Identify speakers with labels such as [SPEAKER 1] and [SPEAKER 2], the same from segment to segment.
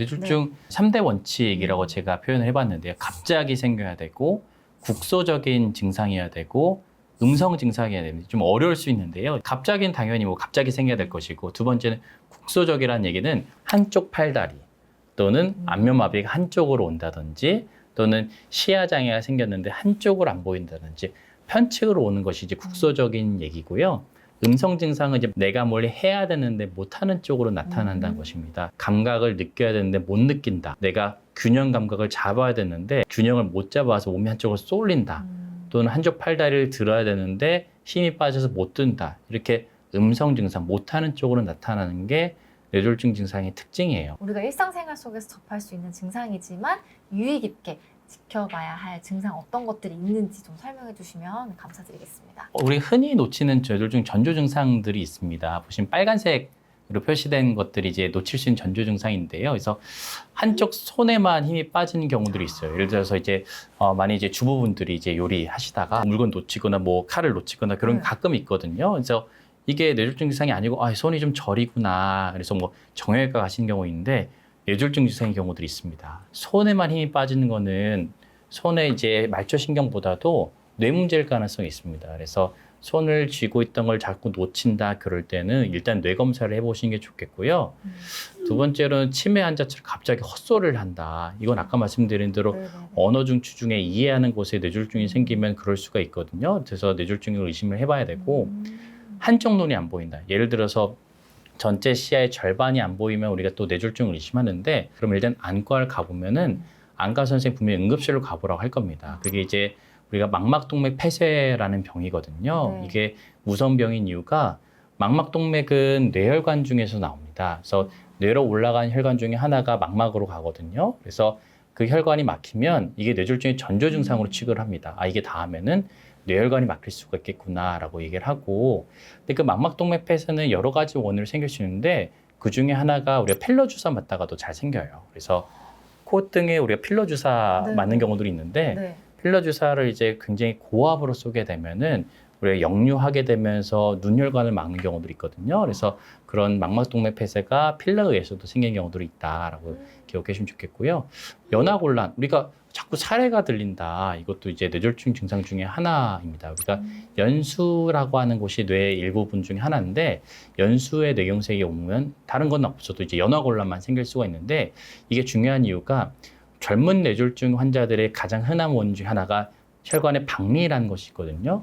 [SPEAKER 1] 뇌졸중 삼 3대 원칙이라고
[SPEAKER 2] 음.
[SPEAKER 1] 제가 표현을 해봤는데요. 갑자기 생겨야 되고 국소적인 증상이어야 되고 음성 증상이어야 됩니다. 좀 어려울 수 있는데요. 갑자기는 당연히 뭐 갑자기 생겨야 될 것이고 두 번째는 국소적이라는 얘기는 한쪽 팔다리 또는
[SPEAKER 2] 음.
[SPEAKER 1] 안면마비가 한쪽으로 온다든지 또는 시야 장애가 생겼는데 한쪽으로 안 보인다든지 편측으로 오는 것이 이제 국소적인 얘기고요. 음성 증상은 이제 내가 뭘 해야 되는데 못하는 쪽으로 나타난다는
[SPEAKER 2] 음.
[SPEAKER 1] 것입니다. 감각을 느껴야 되는데 못 느낀다. 내가 균형 감각을 잡아야 되는데 균형을 못 잡아서 몸이 한쪽으로 쏠린다.
[SPEAKER 2] 음.
[SPEAKER 1] 또는 한쪽 팔다리를 들어야 되는데 힘이 빠져서 못 든다. 이렇게 음성 증상, 못하는 쪽으로 나타나는 게 뇌졸중 증상의 특징이에요.
[SPEAKER 2] 우리가 일상생활 속에서 접할 수 있는 증상이지만 유의 깊게 지켜봐야 할 증상 어떤 것들이 있는지 좀 설명해 주시면 감사드리겠습니다.
[SPEAKER 1] 어, 우리 흔히 놓치는 뇌졸중 전조 증상들이 있습니다. 보시면 빨간색으로 표시된 것들이 이제 놓칠 수 있는 전조 증상인데요. 그래서 한쪽 손에만 힘이 빠지는 경우들이 있어요. 예를 들어서 이제 어, 많이 이제 주부분들이 이제 요리하시다가 물건 놓치거나 뭐 칼을 놓치거나 그런 게
[SPEAKER 2] 네.
[SPEAKER 1] 가끔 있거든요. 그래서 이게 뇌졸중 증상이 아니고 아, 손이 좀 저리구나. 그래서 뭐 정형외과 가시는 경우 있는데 뇌졸중 증상의 경우들이 있습니다. 손에만 힘이 빠지는 거는 손에 이제 말초신경보다도 뇌 문제일 가능성이 있습니다. 그래서 손을 쥐고 있던 걸 자꾸 놓친다 그럴 때는 일단 뇌 검사를 해보시는 게 좋겠고요.
[SPEAKER 2] 음.
[SPEAKER 1] 두 번째로는 치매 환자처럼 갑자기 헛소리를 한다. 이건 아까 말씀드린 대로
[SPEAKER 2] 네네네.
[SPEAKER 1] 언어 중추 중에 이해하는 곳에 뇌졸중이 생기면 그럴 수가 있거든요. 그래서 뇌졸중을 의심을 해봐야 되고
[SPEAKER 2] 음.
[SPEAKER 1] 한쪽 눈이 안 보인다. 예를 들어서 전체 시야의 절반이 안 보이면 우리가 또 뇌졸중을 의심하는데 그럼 일단 안과를 가보면은 안과 선생 분명히 응급실로 가보라고 할 겁니다. 그게 이제 우리가 망막동맥 폐쇄라는 병이거든요.
[SPEAKER 2] 네.
[SPEAKER 1] 이게 무성병인 이유가 망막동맥은 뇌혈관 중에서 나옵니다. 그래서 뇌로 올라간 혈관 중에 하나가 망막으로 가거든요. 그래서 그 혈관이 막히면 이게 뇌졸중의 전조 증상으로 취급을 합니다. 아 이게 다음에는 뇌혈관이 막힐 수가 있겠구나라고 얘기를 하고 근데 그 망막동맥 폐쇄는 여러 가지 원인으로 생길 수 있는데 그 중에 하나가 우리가 필러 주사 맞다가도 잘 생겨요. 그래서 콧등에 우리가 필러 주사
[SPEAKER 2] 네.
[SPEAKER 1] 맞는 경우들이 있는데
[SPEAKER 2] 네.
[SPEAKER 1] 필러 주사를 이제 굉장히 고압으로 쏘게 되면은 우리가 역류하게 되면서 눈혈관을 막는 경우들이 있거든요. 그래서 그런 망막동맥 폐쇄가 필러에 의해서도 생긴 경우들이 있다라고
[SPEAKER 2] 음.
[SPEAKER 1] 기억해 주시면 좋겠고요. 연화곤란 우리가 자꾸 사례가 들린다. 이것도 이제 뇌졸중 증상 중에 하나입니다. 우리가
[SPEAKER 2] 음.
[SPEAKER 1] 연수라고 하는 곳이 뇌의 일부분 중에 하나인데 연수의 뇌경색이 오면 다른 건 없어도 이제 연화곤란만 생길 수가 있는데 이게 중요한 이유가 젊은 뇌졸중 환자들의 가장 흔한 원인 중 하나가 혈관의 박리라는 것이 있거든요.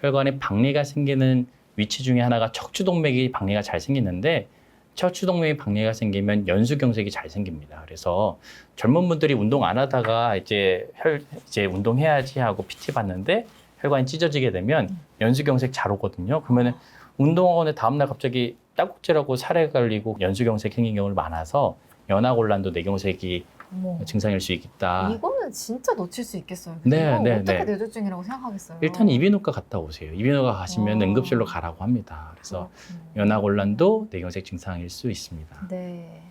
[SPEAKER 1] 혈관에 박리가 생기는 위치 중에 하나가 척추동맥이 박리가 잘 생기는데 척추동맥이 박리가 생기면 연수경색이 잘 생깁니다. 그래서 젊은 분들이 운동 안 하다가 이제 혈 이제 운동해야지 하고 PT 받는데 혈관이 찢어지게 되면 연수경색 잘 오거든요. 그러면은 운동하고 다음날 갑자기 딱꼭질하고 살에 걸리고 연수경색 생긴 경우가 많아서 연화곤란도 뇌경색이
[SPEAKER 2] 어머.
[SPEAKER 1] 증상일 수 있다.
[SPEAKER 2] 이거는 진짜 놓칠 수 있겠어요.
[SPEAKER 1] 네, 네,
[SPEAKER 2] 어떻게
[SPEAKER 1] 네.
[SPEAKER 2] 뇌졸중이라고 생각하겠어요.
[SPEAKER 1] 일단 이비인후과 갔다 오세요. 이비인후과 가시면
[SPEAKER 2] 어.
[SPEAKER 1] 응급실로 가라고 합니다. 그래서
[SPEAKER 2] 그렇군요.
[SPEAKER 1] 연화곤란도 뇌경색 증상일 수 있습니다.
[SPEAKER 2] 네.